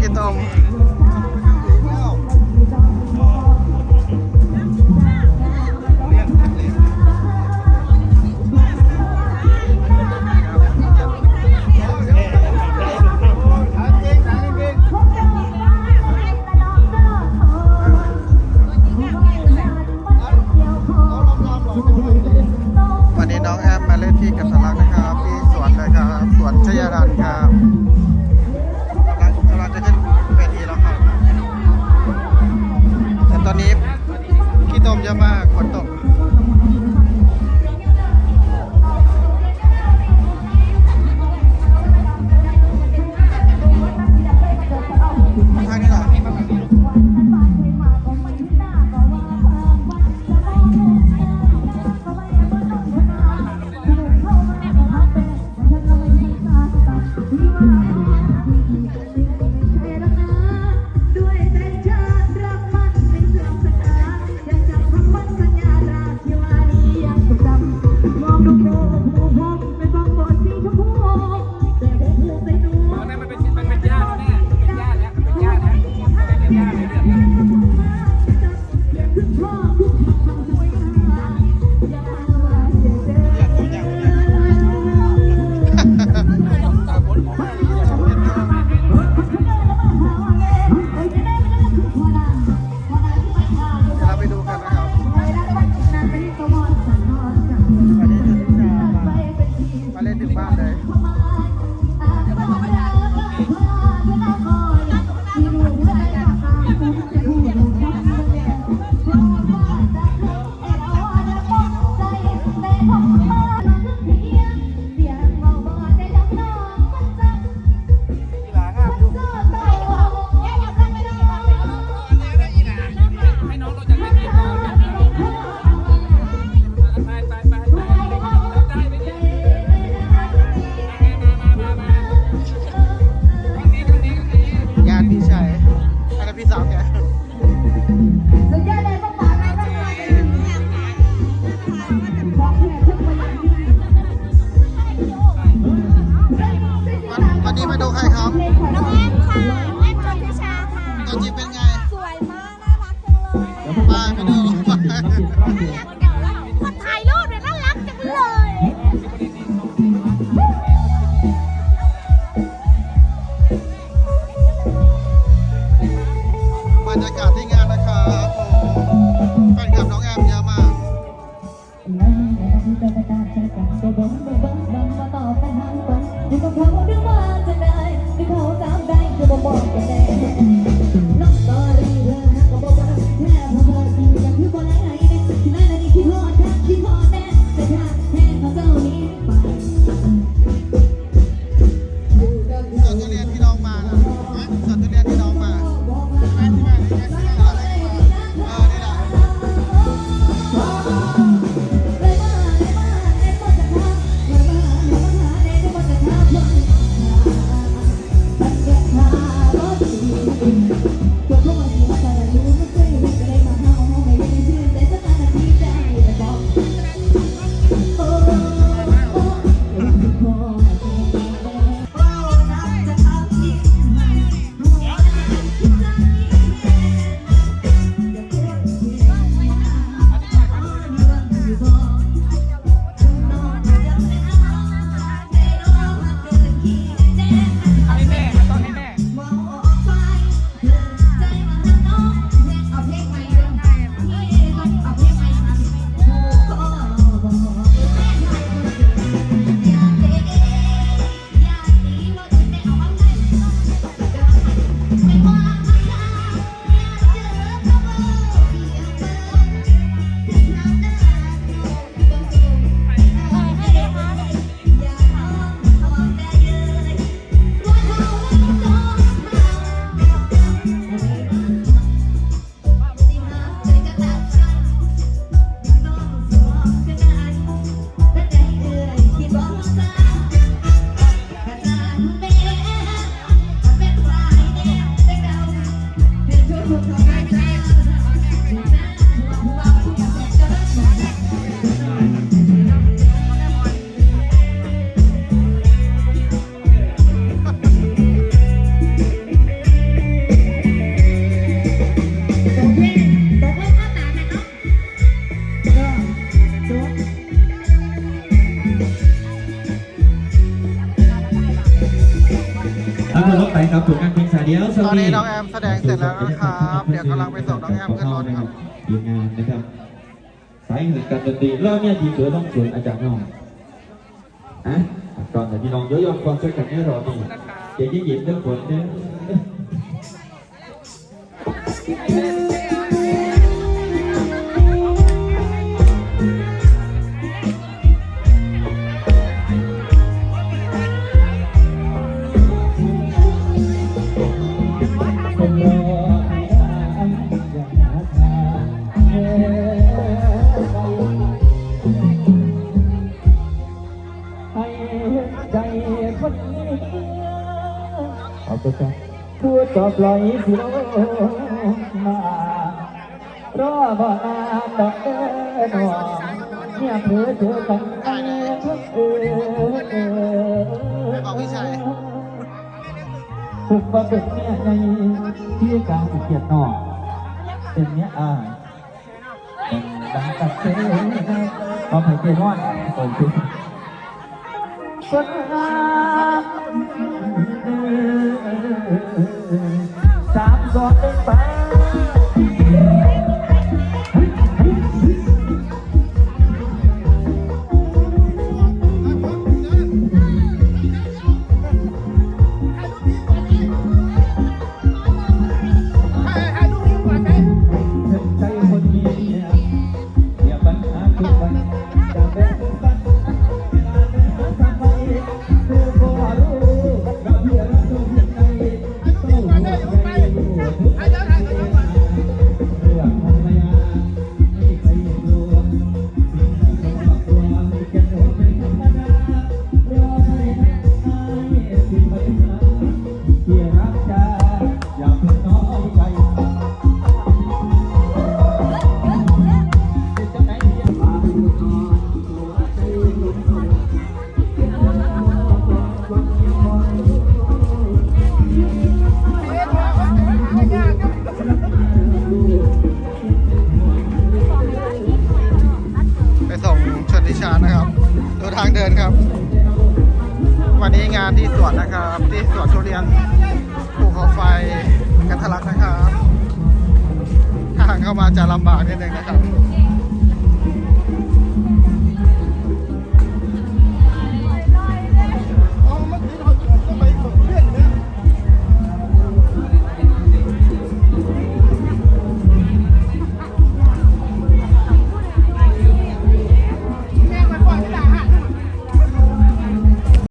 กี่ตมวันนี้น้องแอมมาเล่นที่กับสลักนะครับที่สวนเลยครับ สวนชยรันครับ คู่กับน้อ คนถ่ายรูปเนี่ยน่าจังเลยบรรยากาศที่งานนะครับแฟนคลับน้องแอมเยอะมาก ดียวตอนนี้น้องแอมแสดงเสร็จแล้วนะครับ เดี๋ยวกำลังไปส่งน้องแอมขึ้นรถครับทีมงานนะครับสายเหตุการดนตรีเริ่มเนี่ยทีเสือต้องส่วนอาจารย์น้องอะก่อนแต่พี่น้องเยอะๆความช่วยกันให้รอนี่เดี๋ยวยิ่งหยิบเรื่องผลเนี่ย พูดจบลอยสิลงมารอบ่นานดอกเอ้อหนอเนี่ยเพื่อเจอกันเออเออเออของพี่ชัยถูกว่าเป็นเนี่ยในที่กางเกียรตินอกเป็นเนี่ยอ่าเป็นดังตัดเส้นพอไผ่เกียรตินอนโอเคคนงา สามสองหนึ่งไปใจคนเงียบเงียบปัญหาทุกวันจะเป็น วันนี้งานที่สวนนะครับ ที่สวนทุเรียนภูเขาไฟกันทะลักนะครับ ทางเข้ามาจะลำบากนิดนึงนะครับ